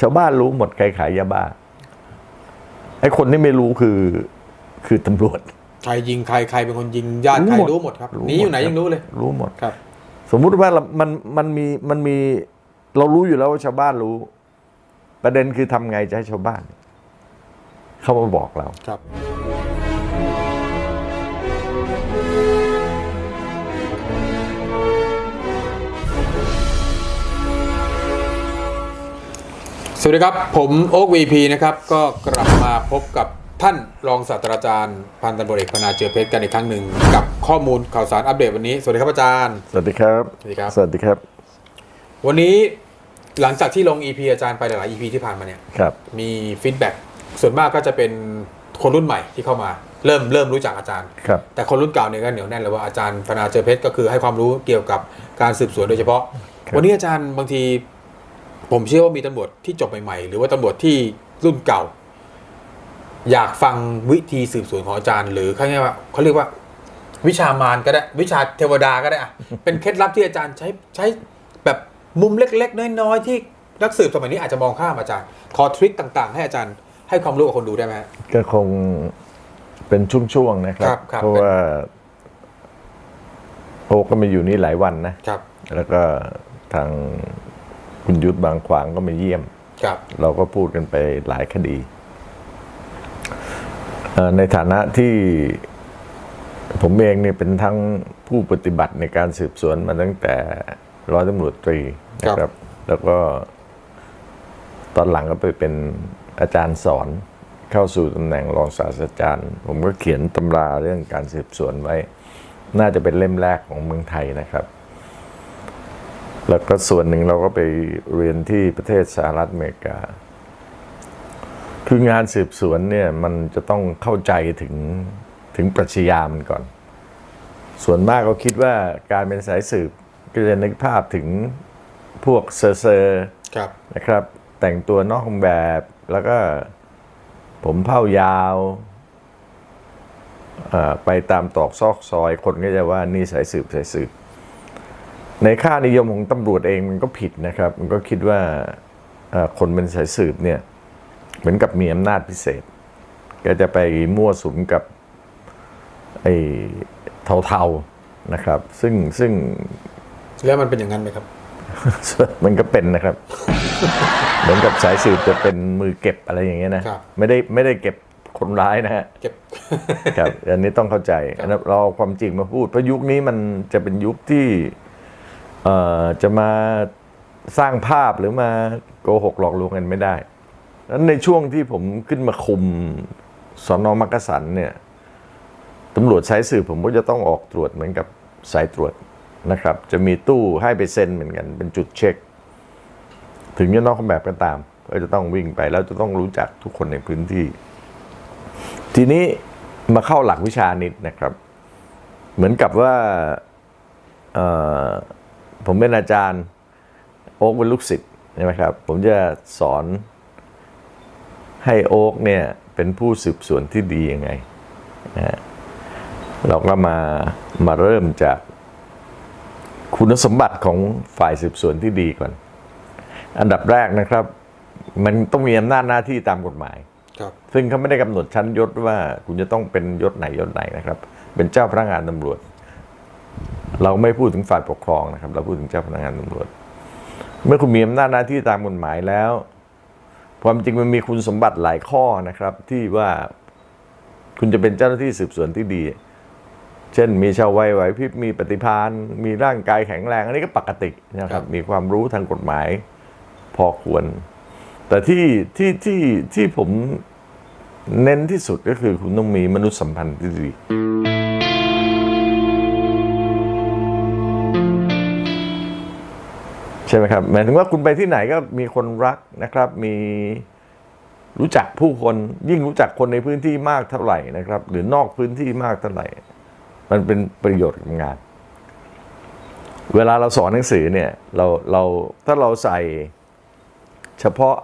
ชาวบ้านรู้หมดใครขายยาบ้าไอ้คนที่ไม่รู้คือ คือตำรวจ ใครยิงใครใครเป็นคนยิงญาติใครรู้หมดครับหนีอยู่ไหนยังรู้เลย รู้หมดครับ สมมุติว่าเรามันมันมีมันมีเรารู้อยู่แล้วว่าชาวบ้านรู้ ประเด็นคือทำไงจะให้ชาวบ้าน เข้ามาบอกเราครับ สวัสดีครับ ผมโอ๊กวีพีนะครับ ก็กลับมาพบกับท่านรองศาสตราจารย์พันตำรวจเอกพนาเจือเพชรกันอีกครั้งหนึ่งกับข้อมูลข่าวสารอัปเดตวันนี้ สวัสดีครับอาจารย์ สวัสดีครับ สวัสดีครับ สวัสดีครับ วันนี้หลังจากที่ลง EP อาจารย์ไปหลายๆ EP ที่ผ่านมาเนี่ยครับมีฟีดแบ็กส่วนมากก็จะเป็นคนรุ่นใหม่ที่เข้ามาเริ่มเริ่มรู้จักอาจารย์ ครับแต่คนรุ่นเก่าเนี่ยก็เหนียวแน่นเลยว่าอาจารย์พนาเจอเพชรก็คือให้ความรู้เกี่ยวกับการสืบสวนโดยเฉพาะครับวันนี้อาจารย์บางที ผมเชื่อว่ามีตำรวจที่จบใหม่ๆหรือว่าตำรวจที่รุ่นเก่า อยากฟังวิธีสืบสวนของอาจารย์ หรือเขาเรียกว่าเขาเรียกว่า วิชามารก็ได้ วิชาเทวดาก็ได้อะเป็นเคล็ดลับที่อาจารย์ใช้ใช้แบบมุมเล็ก ๆ น้อยๆที่นักสืบสมัยนี้อาจจะมองข้ามอาจารย์ ขอทริคต่างๆ ให้อาจารย์ให้ความรู้กับคนดูได้ไหมฮะก็คงเป็นช่วงๆนะครัครับบครับเพราะว่าโอก็มาอยู่นี่หลายวันนะครับ แล้วก็ทาง คุณยุทธบางขวางก็มาเยี่ยมครับเราก็พูดกันไปหลายคดีเอ่อในฐานะที่ผมเองเนี่ยเป็นทั้งผู้ปฏิบัติในการสืบสวนมาตั้งแต่ร้อยตำรวจตรีนะครับ แล้วก็ตอนหลังก็ไปเป็นอาจารย์สอนเข้าสู่ตำแหน่งรองศาสตราจารย์ ผมก็เขียนตำราเรื่องการสืบสวนไว้ น่าจะเป็นเล่มแรกของเมืองไทยนะครับ แล้วก็ส่วนหนึ่งเราก็ไปเรียนที่ประเทศสหรัฐอเมริกา คืองานสืบสวนเนี่ยมันจะต้องเข้าใจถึงถึงปรัชญามันก่อน ส่วนมากก็คิดว่าการเป็นสายสืบก็จะนึกภาพถึงพวกเซอร์เซอร์ครับนะครับ แต่งตัวนอกเครื่องแบบแล้วก็ผมเผ้ายาวเอ่อไปตามตอกซอกซอยคนก็จะว่านี่สายสืบสายสืบ ในค่านิยมของตำรวจเองมันก็ผิดนะครับ มันก็คิดว่าเอ่อคนเป็นสายสืบเนี่ยเหมือนกับมีอำนาจพิเศษ ก็จะไปมั่วสุมกับไอ้เทาๆนะครับ ซึ่งซึ่งแล้วมันเป็นอย่างนั้นไหมครับ มันก็เป็นนะครับ เหมือนกับสายสืบจะเป็นมือเก็บอะไรอย่างเงี้ยนะครับไม่ได้ไม่ได้เก็บคนร้ายนะฮะเก็บครับอันนี้ต้องเข้าใจครับนะเราเอาความจริงมาพูดเพราะยุคนี้มันจะเป็นยุคที่เอ่อ จะมาสร้างภาพหรือมาโกหกหลอกลวงกันไม่ได้แล้วในช่วงที่ผมขึ้นมาคุมสอนอมักกะสันเนี่ยตำรวจสายสืบผมก็จะต้องออกตรวจเหมือนกับสายตรวจนะครับ จะมีตู้ให้ไปเซ็นเหมือนกัน เป็นจุดเช็ค ถึงจะนอกเครื่องแบบก็ตาม ก็จะต้องวิ่งไปแล้วจะต้องรู้จักทุกคนในพื้นที่ ทีนี้มาเข้าหลักวิชานิดนะครับ เหมือนกับว่าเอ่อ ผมเป็นอาจารย์ โอ๊กเป็นลูกศิษย์ใช่ไหมครับ ผมจะสอนให้โอ๊กเนี่ยเป็นผู้สืบสวนที่ดียังไงนะฮะเราก็มามาเริ่มจากคุณสมบัติของฝ่ายสืบสวนที่ดีก่อน อันดับแรกนะครับ มันต้องมีอำนาจหน้าที่ตามกฎหมายครับซึ่งเขาไม่ได้กำหนดชั้นยศว่าคุณจะต้องเป็นยศไหนยศไหนนะครับ เป็นเจ้าพนักงานตำรวจ เราไม่พูดถึงฝ่ายปกครองนะครับ เราพูดถึงเจ้าพนักงานตำรวจ เมื่อคุณมีอำนาจหน้าที่ตามกฎหมายแล้ว ความจริงมันมีคุณสมบัติหลายข้อนะครับ ที่ว่าคุณจะเป็นเจ้าหน้าที่สืบสวนที่ดี เช่น มีชาววัยไหวพริบมีปฏิภาณมีร่างกายแข็งแรง อันนี้ก็ปกตินะครับ มีความรู้ทางกฎหมายพอควร แต่ที่ที่ที่ที่ผมเน้นที่สุดก็คือคุณต้องมีมนุษยสัมพันธ์ที่ดี ใช่ไหมครับหมายถึงว่าคุณไปที่ไหนก็มีคนรักนะครับ มีรู้จักผู้คนยิ่งรู้จักคนในพื้นที่มากเท่าไหร่นะครับ หรือนอกพื้นที่มากเท่าไหร่ มันเป็นประโยชน์กับงาน เวลาเราสอนหนังสือเนี่ยเราเราถ้าเราใส่เฉพาะ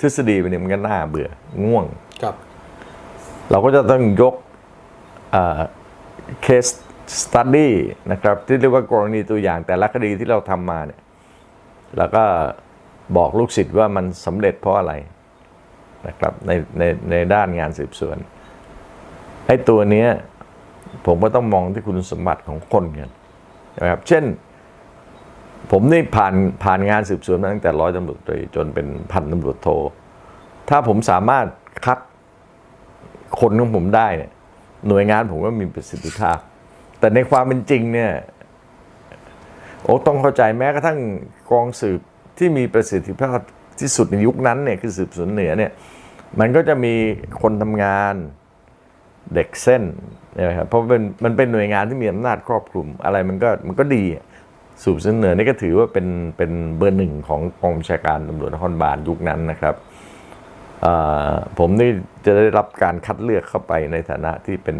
ทฤษฎีไปเนี่ยมันก็น่าเบื่อง่วงครับ เราก็จะต้องยกเคสสตัดดี้นะครับ ที่เรียกว่ากรณีตัวอย่างแต่ละคดีที่เราทำมาเนี่ย แล้วก็บอกลูกศิษย์ว่ามันสำเร็จเพราะอะไรนะครับในในในด้านงานสืบสวนไอ้ตัวเนี้ยผมก็ต้องมองที่คุณสมบัติของคนกันนะครับ เช่น ผมนี่ผ่านผ่านงานสืบสวนมาตั้งแต่ร้อยตำรวจตรีจนเป็นพันตำรวจโท ถ้าผมสามารถคัดคนของผมได้เนี่ยหน่วยงานผมก็มีประสิทธิภาพ แต่ในความเป็นจริงเนี่ย โอ้ต้องเข้าใจแม้กระทั่งกองสืบที่มีประสิทธิภาพที่สุดในยุคนั้นเนี่ยคือสืบสวนเหนือเนี่ยมันก็จะมีคนทำงานเด็กเส้นนะครับเพราะเป็นมันเป็นหน่วยงานที่มีอำนาจครอบคลุมอะไรมันก็มันก็ดีสืบสวนเหนือนี่ก็ถือว่าเป็นเป็นเบอร์หนึ่งของกองบัญชาการตำรวจนครบาลยุคนั้นนะครับผมนี่จะได้รับการคัดเลือกเข้าไปในฐานะที่เป็น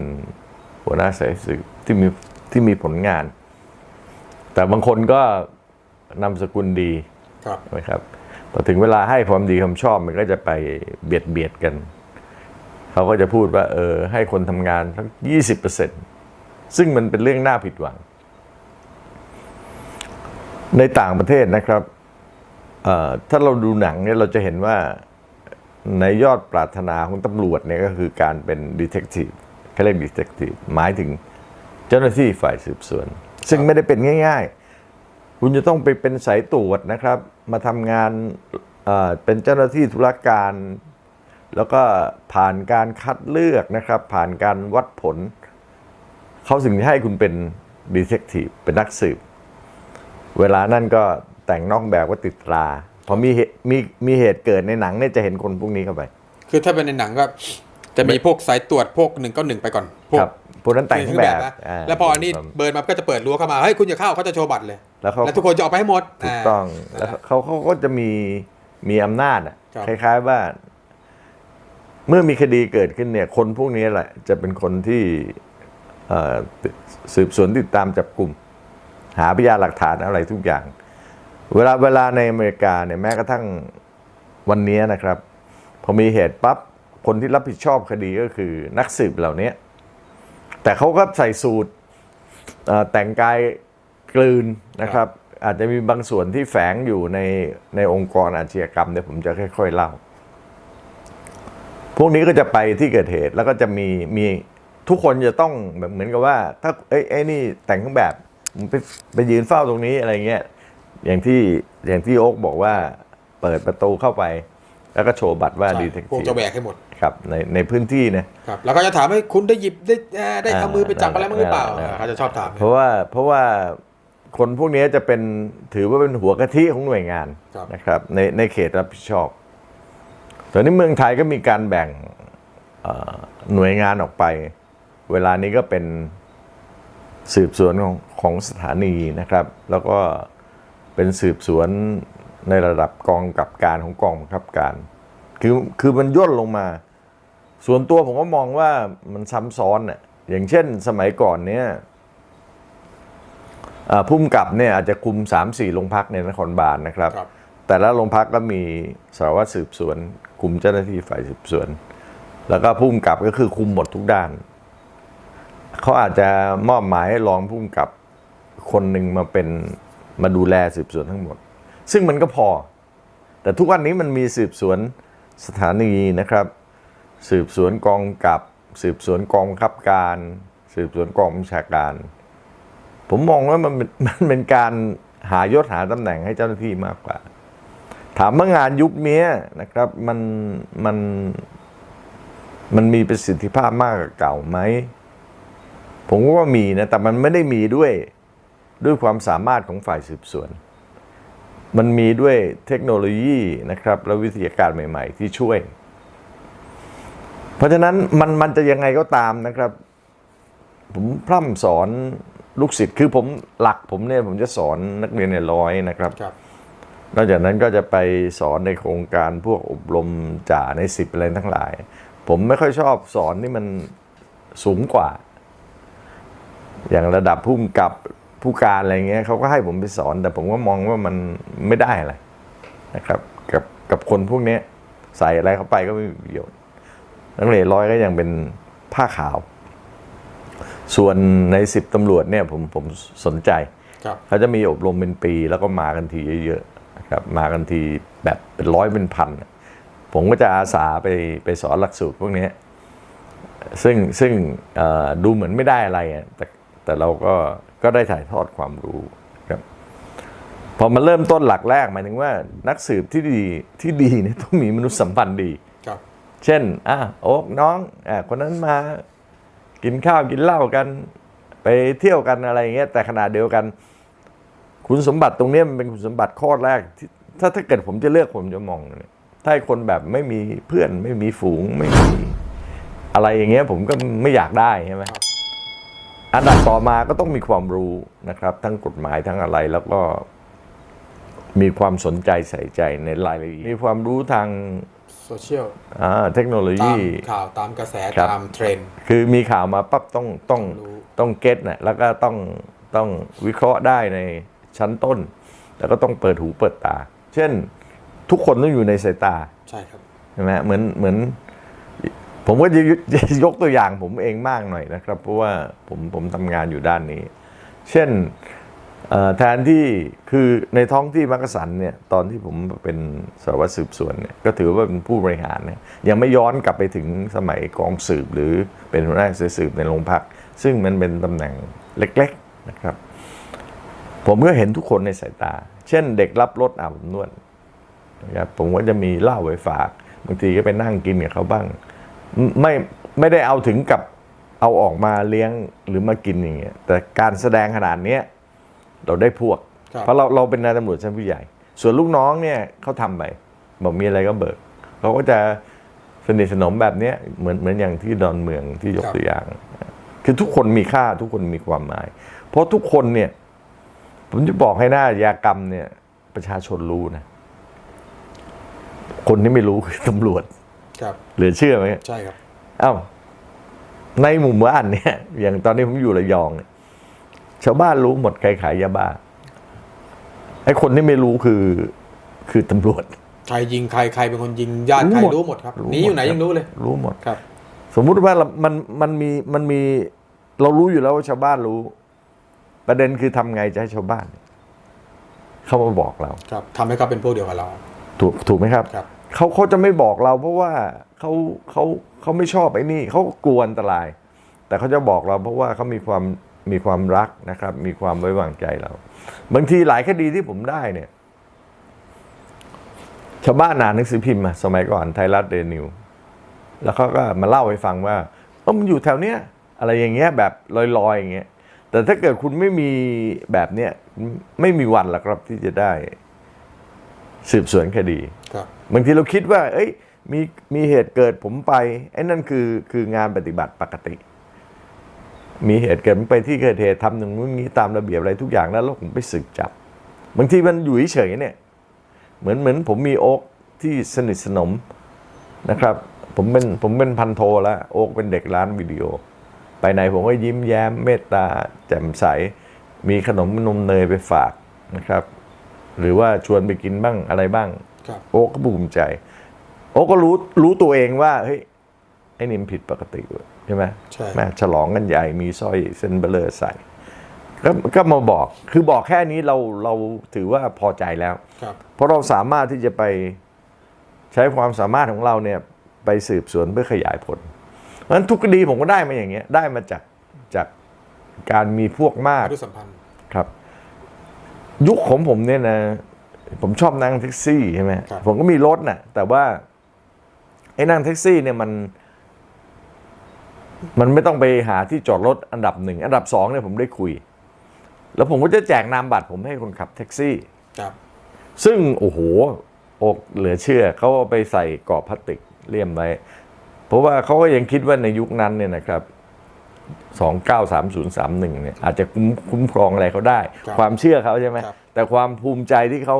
หัวหน้าสายสืบที่มีที่มีผลงาน แต่บางคนก็นามสกุลดีครับนะครับพอถึงเวลาให้ความดีความชอบมันก็จะไปเบียดเบียดกันเขาก็จะพูดว่าเออให้คนทำงานทั้งยี่สิบเปอร์เซ็นซึ่งมันเป็นเรื่องน่าผิดหวัง ในต่างประเทศนะครับเอ่อถ้าเราดูหนังเนี่ยเราจะเห็นว่าในยอดปรารถนาของตำรวจเนี่ยก็คือการเป็นดีเทคทีฟเขาเรียกดีเทคทีฟหมายถึงเจ้าหน้าที่ฝ่ายสืบสวน ซึ่งไม่ได้เป็นง่าย ๆ คุณจะต้องไปเป็นสายตรวจนะครับ มาทำงานเป็นเจ้าหน้าที่ธุรการ แล้วก็ผ่านการคัดเลือกนะครับ ผ่านการวัดผล เขาถึงให้คุณเป็นดีเทคทีฟเป็นนักสืบ เวลานั่นก็แต่งนอกแบบว่าติดตราพอมีเหตุมีมีเหตุเกิดในหนังเนี่ยจะเห็นคนพวกนี้เข้าไป คือถ้าเป็นในหนังก็ จะมีพวกสายตรวจพวกหนึ่งก็หนึ่งไปก่อนพวคกรับพวกนั้นแต่งเครื่องแบบนะาแล้วพออันนี้เบิร์นมาก็จะเปิดรั้วเข้ามาเฮ้ยคุณอย่าเข้าเขาจะโชว์บัตรเลย แล้วเขาแล้วทุกคนจะออกไปให้หมดถูกต้องาแล้วเขาเขาก็จะมีมีอำนาจอะครับคล้ายๆว่าเมื่อมีคดีเกิดขึ้นเนี่ย คนพวกนี้แหละ จะเป็นคนที่เอ่อสืบสวนติดตามจับกลุ่ม หาพยานหลักฐานอะไรทุกอย่าง เวลาเวลาในอเมริกาเนี่ยแม้กระทั่งวันนี้นะครับ พอมีเหตุปั๊บ คนที่รับผิดชอบคดีก็คือนักสืบเหล่านี้แต่เขาก็ใส่สูตรเอ่อแต่งกายกลืนนะครับ อาจจะมีบางส่วนที่แฝงอยู่ในในองค์กรอาชญากรรมเนี่ยผมจะค่อย ๆเล่า พวกนี้ก็จะไปที่เกิดเหตุแล้วก็จะมีมีทุกคนจะต้องแบบเหมือนกับว่า ถ้าเอ้ยไอ้นี่แต่งเครื่องแบบมึงไปไปยืนเฝ้าตรงนี้อะไรเงี้ยอย่างที่อย่างที่โอ๊กบอกว่าเปิดประตูเข้าไป แล้วก็โชว์บัตรว่าใช่ดีเทคพวกทีจะแบกให้หมด ครับในในพื้นที่นะครับแล้วก็จะถามให้คุณได้หยิบได้อ่าได้เอามือไปจับอะไรมั้างหรือเปล่าอ่าเขาจะชอบถามเพราะว่าเพราะว่าคนพวกนี้จะเป็นถือว่าเป็นหัวกะทิของหน่วยงานครับนะครับในในเขตรับผิดชอบตอนนี้เมืองไทยก็มีการแบ่งเอ่อหน่วยงานออกไป เวลานี้ก็เป็นสืบสวนของของสถานีนะครับ แล้วก็เป็นสืบสวนในระดับกองกำกับการของกองบังคับการ คือคือมันย่นลงมา ส่วนตัวผมก็มองว่ามันซ้ำซ้อนน่ะอย่างเช่นสมัยก่อนเนี่ยอ่าพุ่มกับเนี่ยอาจจะคุม3ามสี่โรงพักในนครบาลนะครับครับแต่ละโรงพักก็มีสารวัตรสืบสวน คุมเจ้าหน้าที่ฝ่ายสืบสวน แล้วก็พุ่มกับก็คือคุมหมดทุกด้าน เขาอาจจะมอบหมายให้รองพุ่มกับคนหนึ่งมาเป็นมาดูแลสืบสวนทั้งหมด ซึ่งมันก็พอ แต่ทุกวันนี้มันมีสืบสวนสถานีนะครับ สืบสวนกองกับ สืบสวนกองบังคับการ สืบสวนกองบัญชาการ ผมมองว่ามันมันเป็นการหายศหาตำแหน่งให้เจ้าหน้าที่มากกว่า ถามว่างานยุคนี้นะครับ มันมันมันมีประสิทธิภาพมากกว่าเก่าไหม ผมก็ว่ามีนะ แต่มันไม่ได้มีด้วยด้วยความสามารถของฝ่ายสืบสวน มันมีด้วยเทคโนโลยีนะครับ และวิทยาการใหม่ ๆ ที่ช่วย เพราะฉะนั้นมันมันจะยังไงก็ตามนะครับ ผมพร่ำสอนลูกศิษย์คือผมหลักผมเนี่ยผมจะสอนนักเรียนในร้อยนะครับครับนอกจากนั้นก็จะไปสอนในโครงการพวกอบรมจ่าในสิบอะไรทั้งหลาย ผมไม่ค่อยชอบสอนที่มันสูงกว่า อย่างระดับผู้กำกับผู้การอะไรเงี้ยเขาก็ให้ผมไปสอน แต่ผมก็มองว่ามันไม่ได้อะไรนะครับ กับกับคนพวกเนี้ยใส่อะไรเข้าไปก็ไม่มีประโยชน์ นักเรียนร้อยก็ยังเป็นผ้าขาว ส่วนในสิบตำรวจเนี่ยผมผมสนใจครับเขาจะมีอบรมเป็นปีแล้วก็มากันทีเยอะๆนะครับมากันทีแบบเป็นร้อยเป็นพันอะผมก็จะอาสาไปไปสอนหลักสูตรพวกเนี้ยซึ่งซึ่งเอ่อดูเหมือนไม่ได้อะไรอะแต่แต่เราก็ก็ได้ถ่ายทอดความรู้ครับพอมาเริ่มต้นหลักแรกหมายถึงว่านักสืบที่ดีที่ดีเนี่ยต้องมีมนุษยสัมพันธ์ดีครับ เช่นอะโอ๊กน้องอะคนนั้นมากินข้าวกินเหล้ากัน ไปเที่ยวกันอะไรเงี้ยแต่ขนาดเดียวกัน คุณสมบัติตรงนี้มันเป็นคุณสมบัติข้อแรกที่ถ้าถ้าเกิดผมจะเลือกผมจะมองเนี่ยถ้าคนแบบไม่มีเพื่อนไม่มีฝูงไม่มีอะไรอย่างเงี้ยผมก็ไม่อยากได้ใช่ไหมอันดับต่อมาก็ต้องมีความรู้นะครับ ทั้งกฎหมายทั้งอะไรแล้วก็มีความสนใจใส่ใจในรายละเอียดมีความรู้ทาง โซเชียลอ่าเทคโนโลตายีมข่าวตามกระแสครับตามเทรนด์คือมีข่าวมาปั๊บต้องต้องรู้ต้องเก็ตนะแล้วก็ต้องต้องวิเคราะห์ได้ในชั้นต้น แล้วก็ต้องเปิดหูเปิดตา เช่นทุกคนต้องอยู่ในสายตาใช่ครับใช่ไหมเหมือนเหมือน ผมก็จะยจะยกตัวอย่างผมเองมากหน่อยนะครับ เพราะว่าผมผมทำงานอยู่ด้านนี้ เช่นเอ่อ แทนที่คือในท้องที่มักกะสันเนี่ยตอนที่ผมเป็นสารวัตรสืบสวนเนี่ยก็ถือว่าเป็นผู้บริหารเนี่ยยังไม่ย้อนกลับไปถึงสมัยกองสืบหรือเป็นหัวหน้าสืบในโรงพัก ซึ่งมันเป็นตำแหน่งเล็กๆนะครับ ผมก็เห็นทุกคนในสายตา เช่นเด็กรับรถอาบนวดนะครับผมก็จะมีเหล้าไว้ฝากบางทีก็ไปนั่งกินกับเขาบ้าง ไม่ไม่ได้เอาถึงกับเอาออกมาเลี้ยงหรือมากินอย่างเงี้ยแต่การแสดงขนาดเนี้ย เราได้พวกครับเพราะเราเราเป็นนายตำรวจชั้นผู้ใหญ่ ส่วนลูกน้องเนี่ยเขาทำไปบอกมีอะไรก็เบิกเขาก็จะสนิทสนมแบบเนี้ยเหมือนเหมือนอย่างที่ดอนเมืองที่ยกตัวอย่าง คือทุกคนมีค่าทุกคนมีความหมาย เพราะทุกคนเนี่ย ผมจะบอกให้หน้าอาชญากรรมเนี่ย ประชาชนรู้นะ คนที่ไม่รู้คือตำรวจครับเหลือเชื่อไหมใช่ครับ เอ้า ในหมู่บ้านเนี่ย อย่างตอนนี้ผมอยู่ระยองเนี่ย ชาวบ้านรู้หมดใครขายยาบ้าไอ้คนที่ไม่รู้คือ คือตำรวจ ใครยิงใครใครเป็นคนยิงญาติรู้ใครหมดรู้หมดครับรู้หนีอยู่ไหนหมดยังรู้เลย รู้หมดครับ สมมุติว่าเรามันมันมีมันมีเรารู้อยู่แล้วว่าชาวบ้านรู้ ประเด็นคือทำไงจะให้ชาวบ้าน เข้ามาบอกเรา ครับทำให้เขาเป็นพวกเดียวกับเรา ถูกถูกไหมครับครับเขาเขาจะไม่บอกเรา เพราะว่าเขาเขาเขาไม่ชอบไอ้นี่เขากลัวอันตราย แต่เขาจะบอกเราเพราะว่าเขามีความ มีความรักนะครับ มีความไว้วางใจเรา บางทีหลายคดีที่ผมได้เนี่ย ชาวบ้านอ่านหนังสือพิมพ์มาสมัยก่อนไทยรัฐเดนิว แล้วเขาก็มาเล่าให้ฟังว่าเออมันอยู่แถวเนี้ยอะไรอย่างเงี้ยแบบลอยๆอย่างเงี้ย แต่ถ้าเกิดคุณไม่มีแบบเนี้ยไม่มีวันหรอกครับที่จะได้ สืบสวนคดีครับบางทีเราคิดว่า เอ้ย มีมีเหตุเกิดผมไปไอ้นั่นคือคืองานปฏิบัติปกติ มีเหตุเกิดผมไปที่เกิดเหตุทำอย่างนู้นนี้ตามระเบียบอะไรทุกอย่างแล้วแล้วผมไปสืบจับ บางทีมันอยู่เฉยๆเนี่ย เหมือนเหมือนผมมีโอ๊กที่สนิทสนมนะครับ ผมเป็นผมเป็นพันโทแล้วโอ๊กเป็นเด็กร้านวิดีโอ ไปไหนผมก็ยิ้มแย้มเมตตาแจ่มใส มีขนมนมเนยไปฝากนะครับ หรือว่าชวนไปกินบ้างอะไรบ้างครับโอ๊กก็ภูมิใจ โอ๊กก็รู้รู้ตัวเองว่าเฮ้ยไอ้นี่มันผิดปกติเว้ย ใช่ไหมใช่แม่ฉลองกันใหญ่มีสร้อยเส้นเบลอใส่ก็ก็มาบอกคือบอกแค่นี้เราเราถือว่าพอใจแล้ว ครับเพราะเราสามารถที่จะไปใช้ความสามารถของเราเนี่ยไปสืบสวนเพื่อขยายผลเพราะฉะนั้นทุกคดีผมก็ได้มาอย่างเงี้ยได้มาจากจากการมีพวกมากด้วยสัมพันธ์ครับ ยุคของผมเนี่ยนะ ผมชอบนั่งแท็กซี่ใช่ไหมครับผมก็มีรถน่ะ แต่ว่าไอ้นั่งแท็กซี่เนี่ยมัน มันไม่ต้องไปหาที่จอดรถอันดับหนึ่งอันดับสองเนี่ยผมได้คุย แล้วผมก็จะแจกนามบัตรผมให้คนขับแท็กซี่ครับ ซึ่งโอ้โหอกเหลือเชื่อเขาเอาไปใส่กรอบพลาสติกเลี่ยมไว้เพราะว่าเขาก็ยังคิดว่าในยุคนั้นเนี่ยนะครับ293031เนี่ยอาจจะคุ้มคุ้มครองอะไรเขาได้ ครับความเชื่อเขาใช่ไหมครับ แต่ความภูมิใจที่เขา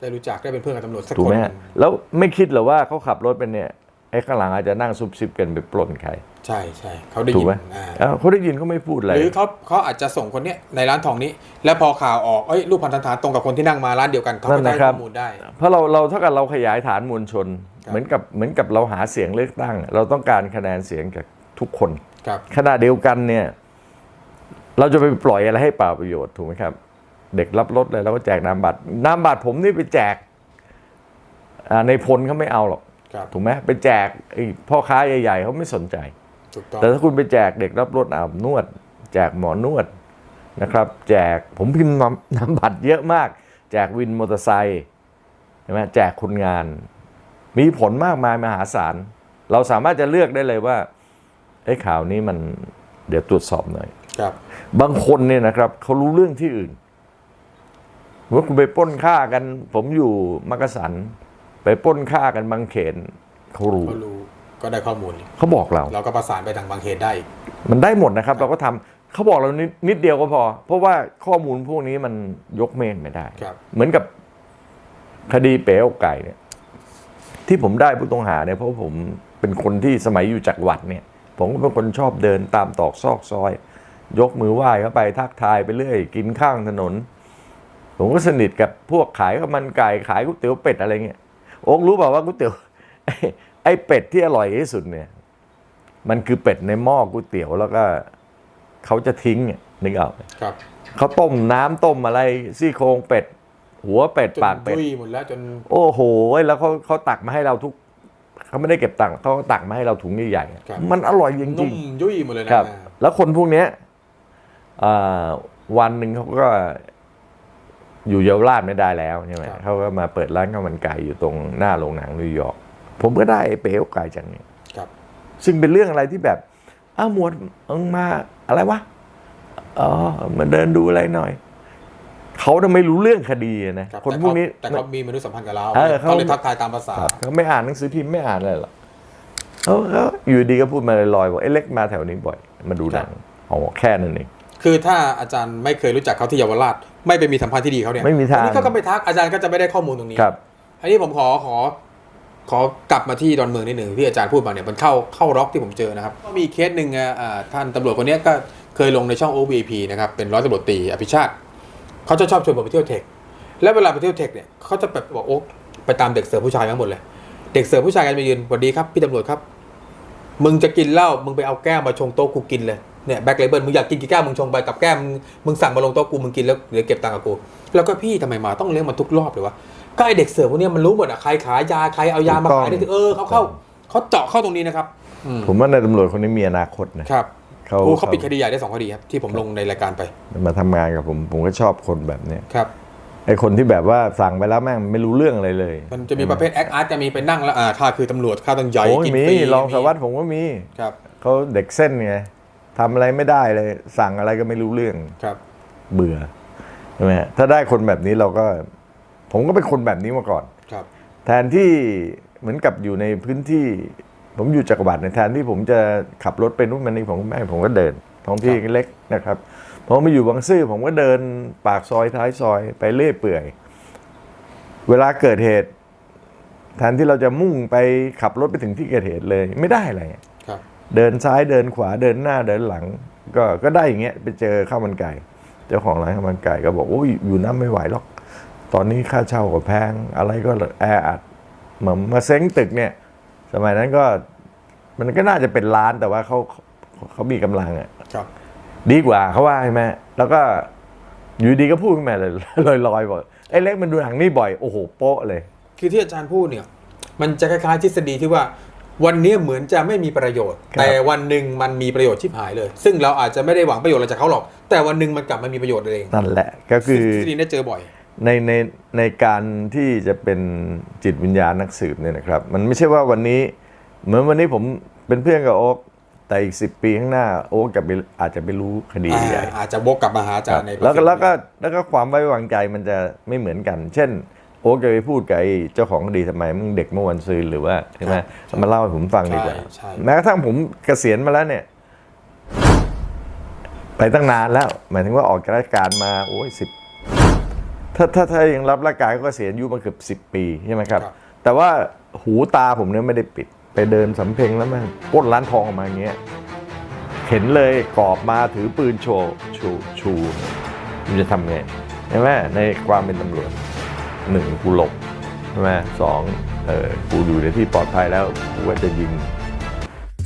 ได้รู้จักได้เป็นเพื่อนกับตำรวจสักถูกคนไหมหฮะนึ่งแล้วไม่คิดเหรอว่าเขาขับรถเป็นเนี่ย ไอ้ข้างหลังอาจจะนั่งซุบซิบกันไปปล้นใคร ใช่ใช่เขาได้ถูยิกนไหมอ่าเอ้าเขาได้ยินเขาไม่พูดอะไรหรือเขาเขาอาจจะส่งคนเนี้ยในร้านทองนี้ แล้วพอข่าวออกเอ้ยรูปพันธสันฐานตรงกับคนที่นั่งมาร้านเดียวกันเขานั่ก็นได้นะครับข้อมูลได้ เพราะเราเราเท่ากับเราขยายฐานมวลชน ครับ เหมือนกับเหมือนกับเราหาเสียงเลือกตั้ง เราต้องการคะแนนเสียงจากทุกคน ครับ ขณะเดียวกันเนี่ย เราจะไปปล่อยอะไรให้เปล่าประโยชน์ถูกไหมครับ เด็กรับรถเลยเราก็แจกนามบัตรนามบัตรผมนี่ไปแจกอ่าในพลเขาไม่เอาหรอกครับ ถูกไหมไปแจกไอ้พ่อค้าใหญ่ ๆเขาไม่สนใจถูกต้องแต่ถ้าคุณไปแจกเด็กรับรถอาบนวด แจกหมอนวดนะครับ แจกผมพิมพ์นำนำบัตรเยอะมาก แจกวินมอเตอร์ไซค์ใช่ไหมแจกคนงาน มีผลมากมายมหาศาล เราสามารถจะเลือกได้เลยว่าไอ้ข่าวนี้มันเดี๋ยวตรวจสอบหน่อยครับ บางคนเนี่ยนะครับเขารู้เรื่องที่อื่นว่าคุณไปปล้นฆ่ากัน ผมอยู่มักกะสัน ไปปล้นฆ่ากันบางเขนเขารู้ก็รู้ก็ได้ข้อมูลเขาบอกเรา เราก็ประสานไปทางบางเขนได้อีกมันได้หมดนะครับ เราก็ทำเขาบอกเรานิดนิดเดียวก็พอ เพราะว่าข้อมูลพวกนี้มันยกเมนไม่ได้ครับเหมือนกับคดีเป๋อกไก่เนี่ย ที่ผมได้ผู้ต้องหาเนี่ยเพราะผมเป็นคนที่สมัยอยู่จักรวรรดิเนี่ย ผมก็เป็นคนชอบเดินตามตอกซอกซอย ยกมือไหว้เข้าไปทักทายไปเรื่อย กินข้างถนน ผมก็สนิทกับพวกขายข้าวมันไก่ขายก๋วยเตี๋ยวเป็ดอะไรเงี้ย โอ๊กรู้เปล่าว่าก๋วยเตี๋ยวไอ้ไอ้เป็ดที่อร่อยที่สุดเนี่ย มันคือเป็ดในหม้อก๋วยเตี๋ยวแล้วก็เขาจะทิ้งเนี่ยนึกออกไหมครับเขาต้มน้ำต้มอะไรซี่โครงเป็ด หัวเป็ดจนปากเป็ดยุ่ยหมดแล้วจนโอ้โหแล้วเขาเขาตักมาให้เราทุกเขาไม่ได้เก็บตังค์เขาก็ตักมาให้เราถุงใหญ่ครับๆมันอร่อยจนุ่ริงมยุ่ยหมดเลยๆนะครับ แล้วคนพวกเนี้ยอ่าวันหนึ่งเขาก็ อยู่เยาวราชไม่ได้แล้วใช่ไหมเขาก็มาเปิดร้านข้าวมันไก่อยู่ตรงหน้าโรงหนังนิวยอร์กผมก็ได้ไอ้เป๋วไก่จากนี้ครับซึ่งเป็นเรื่องอะไรที่แบบอ้าวหมวดเอิงมาอะไรวะอ๋อมาเดินดูอะไรหน่อยเขาจะไม่รู้เรื่องคดีอะนะรับคนพวกนี้แต่เขามีมนุษยสัมพันธ์กับเราเออเขาเขาเลยทักทายตามภาษาครับเขาไม่อ่านหนังสือพิมพ์ไม่อ่านอะไรหรอกเขาเขาอยู่ดีก็พูดมาลอยๆบอกไอ้เล็กมาแถวนี้บ่อย มาดูหนังอ๋อแค่นั้นเอง คือถ้าอาจารย์ไม่เคยรู้จักเขาที่เยาวราช ไม่ไปมีสัมพันธ์ที่ดีเขาเนี่ยไม่มีทางวันนี้เขาก็ไปทักอาจารย์ก็จะไม่ได้ข้อมูลตรงนี้ครับอันนี้ผมขอขอขอกลับมาที่ดอนเมืองนิดหนึ่งที่อาจารย์พูดมาเนี่ยมันเข้าเข้าร็อกที่ผมเจอนะครับก็มีเคสหนึ่งอะอ่าท่านตำรวจคนเนี้ยก็เคยลงในช่อง OVP นะครับเป็นร้อยตำรวจตรีอภิชาติเขาจะชอบชวนผมไปเที่ยวเทค แล้วเวลาไปเที่ยวเทคเนี่ยเขาจะแบบบอกโอ๊คไปตามเด็กเสิร์ฟผู้ชายทั้งหมดเลย เด็กเสิร์ฟผู้ชายกันไปยืนสวัสดีครับพี่ตำรวจครับ มึงจะกินเหล้ามึงไปเอาแก้วมาชงโต๊ะกูกินเลย เนี่ยแบ็คเลเบิลมึงอยากกินกี่แก้วมึงชงไปกับแก้วมึงมึงสั่งมาลงโต๊ะกูมึงกินแล้วเดี๋ยวเก็บตังค์กับกูแล้วก็พี่ทำไมมาต้องเลี้ยงมันทุกรอบเลยวะก็ไอเด็กเสิร์ฟพวกเนี้ยมันรู้หมดอะใครขายยาใครเอายามาขายได้ถึงเออเขาเข้าเขาเจาะเข้าตรงนี้นะครับอืมผมว่าในายตำรวจคนนี้มีอนาคตนะครับเขาโอ้เขาปิดคดีใหญ่ได้สองคดีครับที่ผมลงในรายการไป มาทำงานกับผมผมก็ชอบคนแบบเนี้ยครับไอ้คนที่แบบว่าสั่งไปแล้วแม่งไม่รู้เรื่องอะไรเลย มันจะมีประเภทแอคอาร์ตจะมีไปนั่งแล้วอ่าข้าคือตำรวจข้าต้องใหญ่โอ้ยกินมีฟรีรองสารวัตรผมก็มีครับเขาเด็กเส้นไง ทำอะไรไม่ได้เลย สั่งอะไรก็ไม่รู้เรื่องครับ เบื่อใช่ไหมฮะถ้าได้คนแบบนี้เราก็ ผมก็เป็นคนแบบนี้มาก่อน ครับ แทนที่เหมือนกับอยู่ในพื้นที่ ผมอยู่จักรวรรดิเนี่ยแทนที่ผมจะขับรถไปนู่นมานี่ผมก็ไม่ผมก็เดิน ท้องที่เล็กนะครับพอมาอยู่บางซื่อผมก็เดินปากซอยท้ายซอยไปเรื่อยเปื่อย เวลาเกิดเหตุแทนที่เราจะมุ่งไปขับรถไปถึงที่เกิดเหตุเลย ไม่ได้อะไรครับ เดินซ้ายเดินขวาเดินหน้าเดินหลัง ก็ก็ได้อย่างเงี้ยไปเจอข้าวมันไก่เจ้าของร้านข้าวมันไก่ก็บอกโอ้ยอยู่น้ำไม่ไหวหรอก ตอนนี้ค่าเช่าก็แพง อะไรก็แออัดเหมือนมาเซ้งตึกเนี่ย สมัยนั้นก็มันก็น่าจะเป็นร้านแต่ว่าเขาเขาเขามีกำลังอะครับดีกว่าเขาว่าใช่ไหมแล้วก็อยู่ดีก็พูดขึ้นมาเลยลอยๆบอกไอ้เล็กมันดูหนังนี่บ่อย โอ้โหโป๊ะเลย คือที่อาจารย์พูดเนี่ย มันจะคล้ายๆทฤษฎีที่ว่า วันนี้เหมือนจะไม่มีประโยชน์ครับแต่วันหนึ่งมันมีประโยชน์ชิบหายเลย ซึ่งเราอาจจะไม่ได้หวังประโยชน์อะไรจากเขาหรอก แต่วันหนึ่งมันกลับมามีประโยชน์เองนั่นแหละก็คือทฤษฎีนี้เจอบ่อยในในในการที่จะเป็นจิตวิญญาณนักสืบเนี่ยนะครับ มันไม่ใช่ว่าวันนี้ เหมือนวันนี้ผมเป็นเพื่อนกับโอ๊กแต่อีกสิปีข้างหน้าโอ๊กจะไปอาจจะไปรู้คดีใหญ่อ่าอาจจะวกกลับมาหาอาจารย์ในแล้วก็แล้วก็แล้วก็ความไว้วางใจมันจะไม่เหมือนกัน เช่น โอ๊กจะไปพูดกับไอ้เจ้าของคดีทำไมมึงเด็กเมื่อวันซืนหรือว่าใช่ไหมมาเล่าให้ผมฟังดีกว่า ใช่ใช่ แม้กระทั่งผมเกษียณมาแล้วเนี่ย ไปตั้งนานแล้ว หมายถึงว่าออกจากราชการมาโอ้ยสิบถ้าถ้าถ้ายังรับราชการก็เกษียณอายุมาเกือบสิบปีใช่ไหมครับ ครับ แต่ว่าหูตาผมเนี่ยไม่ได้ปิด ไปเดินสำเพ็งแล้วแมันปล้นร้านทองออกมาอย่างเงี้ยเห็นเลยกรอบมาถือปืนโชว์ชูชูมันจะทำไงใช่ไหมในความเป็นตำรวจ หนึ่งกูหลบใช่ไหมสองเออกูอยู่ในที่ปลอดภัยแล้วกูจะยิง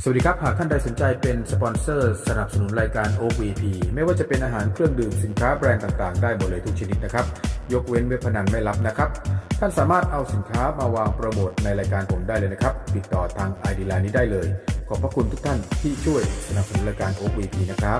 สวัสดีครับหากท่านใดสนใจเป็นสปอนเซอร์สนับสนุนรายการ OVP ไม่ว่าจะเป็นอาหารเครื่องดื่มสินค้าแบรนด์ต่างๆ ได้หมดเลยทุกชนิดนะครับ ยกเว้นเว็บพนันไม่รับนะครับ ท่านสามารถเอาสินค้ามาวางโปรโมทในรายการผมได้เลยนะครับ ติดต่อทาง ID Line นี้ได้เลย ขอบพระคุณทุกท่านที่ช่วยสนับสนุนรายการโอ๊กวีพีนะครับ